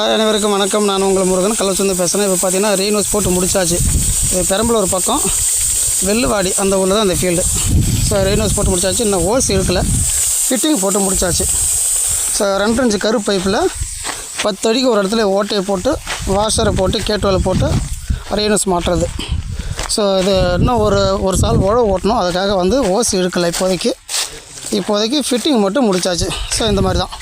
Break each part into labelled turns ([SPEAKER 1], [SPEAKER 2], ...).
[SPEAKER 1] அனைவருக்கும் வணக்கம். நான் உங்கள் முருகன். கள்ளச்சந்து பேசுகிறேன் இப்போ பார்த்தீங்கன்னா ரெயின்வாஸ் போட்டு முடிச்சாச்சு. இது பெரம்பலூர் பக்கம். வெள்ளுவாடி அந்த ஊரில் தான் அந்த ஃபீல்டு ஸோ ரெயின்வாஸ் போட்டு முடிச்சாச்சு. இன்னும் ஓஸ் இழுக்கல. ஃபிட்டிங் போட்டு முடிச்சாச்சு. ஸோ ரெண்டு இன்ச்சு கரு பைப்பில் பத்து அடிக்கு ஒரு இடத்துல ஓட்டையை போட்டு வாஷரை போட்டு கேட்டுவலை போட்டு ரெயின்வாஸ் மாட்டுறது. ஸோ இது இன்னும் ஒரு ஒரு சால் உழவு ஓட்டணும். அதுக்காக வந்து ஓஸ் இழுக்கலை இப்போதைக்கு. இப்போதைக்கு ஃபிட்டிங் மட்டும் முடிச்சாச்சு. ஸோ இந்த மாதிரி தான்.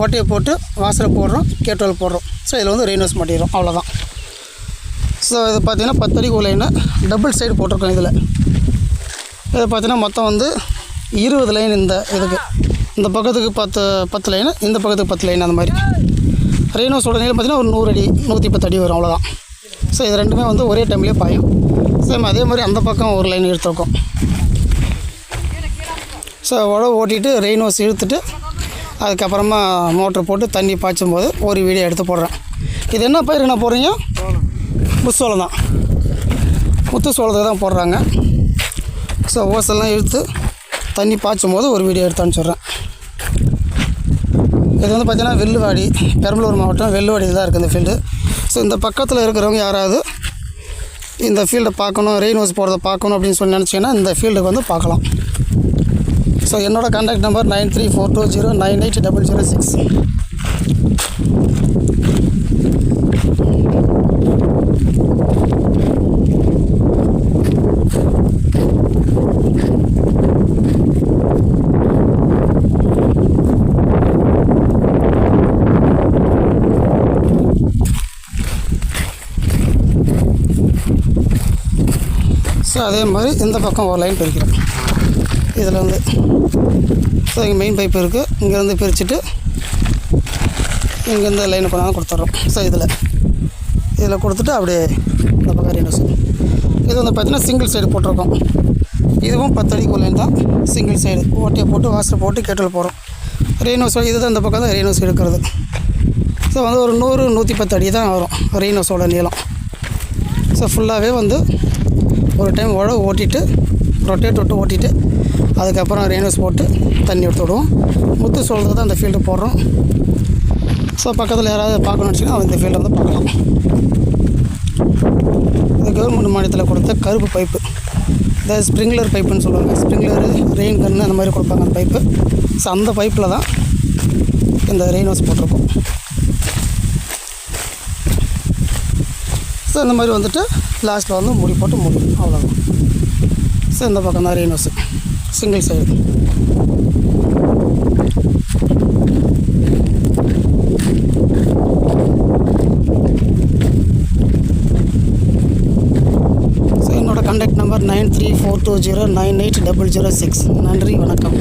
[SPEAKER 1] ஓட்டையை போட்டு வாசலை போடுறோம் கேட்டோல் போடுறோம். ஸோ இதில் வந்து ரெயின்வாஸ் மாட்டிடுறோம் அவ்வளோதான் ஸோ இது பார்த்திங்கன்னா பத்து அடிக்கு லைனு டபுள் சைடு போட்டிருக்கோம் இதில். இது பார்த்தீங்கன்னா மொத்தம் வந்து இருபது லைன் இந்த இதுக்கு. இந்த பக்கத்துக்கு பத்து பத்து லைனு இந்த பக்கத்துக்கு பத்து லைன் அந்த மாதிரி. ரெயினோஸோட நீளம் பார்த்தீங்கன்னா ஒரு நூறு அடி நூற்றி பத்து அடி வரும். அவ்வளோதான் ஸோ இது ரெண்டுமே வந்து ஒரே டைம்லேயே பாயும். சேம் அதே மாதிரி அந்த பக்கம் ஒரு லைன் எடுத்துருக்கோம். ஸோ உழவு ஓட்டிட்டு ரெயின்வாஸ் இழுத்துட்டு அதுக்கப்புறமா மோட்ரு போட்டு தண்ணி பாய்ச்சும் போது ஒரு வீடியோ எடுத்து போடுறேன். இது என்ன பயிர் என்ன போடுறீங்க? முத்துசோளம் தான். முத்து சோளத்துக்கு தான் போடுறாங்க. ஸோ ஓசெல்லாம் இழுத்து தண்ணி பாய்ச்சும் போது ஒரு வீடியோ எடுத்து சொல்கிறேன் இது வந்து பார்த்திங்கன்னா வெள்ளுவாடி பெரம்பலூர் மாவட்டம் வெள்ளுவாடியில் தான் இருக்குது இந்த ஃபீல்டு ஸோ இந்த பக்கத்தில் இருக்கிறவங்க யாராவது இந்த ஃபீல்டை பார்க்கணும் ரெயின் ஹவுஸ் போகிறத பார்க்கணும் அப்படின்னு சொல்லி நினச்சிங்கன்னா இந்த ஃபீல்டுக்கு வந்து பார்க்கலாம். ஸோ என்னோடய contact number nine three four two zero nine eight double zero six so அதே மாதிரி இந்த பக்கம் ஒரு லைன் பிரிக்கிறேன். இதில் வந்து ஸோ இங்கே மெயின் பைப் இருக்குது இங்கேருந்து பிரிச்சுட்டு இங்கேருந்து லைனை கொண்டாந்து கொடுத்துட்றோம். ஸோ இதில். இதில் கொடுத்துட்டு அப்படியே இந்த பக்கம் ரெண்டு இது வந்து பார்த்தீங்கன்னா சிங்கிள் சைடு போட்டிருக்கோம். இதுவும் பத்து அடிக்கு லைன் தான். சிங்கிள் சைடு ஓட்டையை போட்டு வாசல் போட்டு கேட்டில் போகிறோம் ரெயினோஸ் இதுதான் இந்த பக்கம் தான் ரெயினோஸ் எடுக்கிறது ஸோ வந்து ஒரு நூறு நூற்றி பத்து அடி தான் வரும் ரெயினோஸோட நீளம். ஸோ ஃபுல்லாகவே வந்து ஒரு டைம் உழவு ஓட்டிட்டு ரொட்டேட் விட்டு ஓட்டிட்டு அதுக்கப்புறம் ரெயின்வஸ் போட்டு தண்ணி எடுத்து விடுவோம். முத்து சொல்கிறது தான் அந்த ஃபீல்டு போடுறோம். ஸோ பக்கத்தில் யாராவது பார்க்கணும்னு வச்சுன்னா இந்த ஃபீல்டை வந்து பார்க்கலாம். இது கவர்மெண்ட் மானியத்தில் கொடுத்த கருப்பு பைப்பு. இந்த ஸ்ப்ரிங்க்லர் பைப்புன்னு சொல்லுவாங்க. ஸ்ப்ரிங்க்லரு ரெயின் கன்று அந்த மாதிரி கொடுப்பாங்க அந்த பைப்பு. ஸோ அந்த பைப்பில் தான் இந்த ரெயின்வஸ் போட்டிருக்கோம். ஸோ இந்த மாதிரி வந்துட்டு லாஸ்ட்டில் வந்து முடி போட்டு முடியும் அவ்வளோதான் ஸோ இந்த பக்கம் தான் ரெயின்வாஸ் சிங்கிள் சைடு ஸோ என்னோட contact number nine three four two zero nine eight double zero six நன்றி வணக்கம்.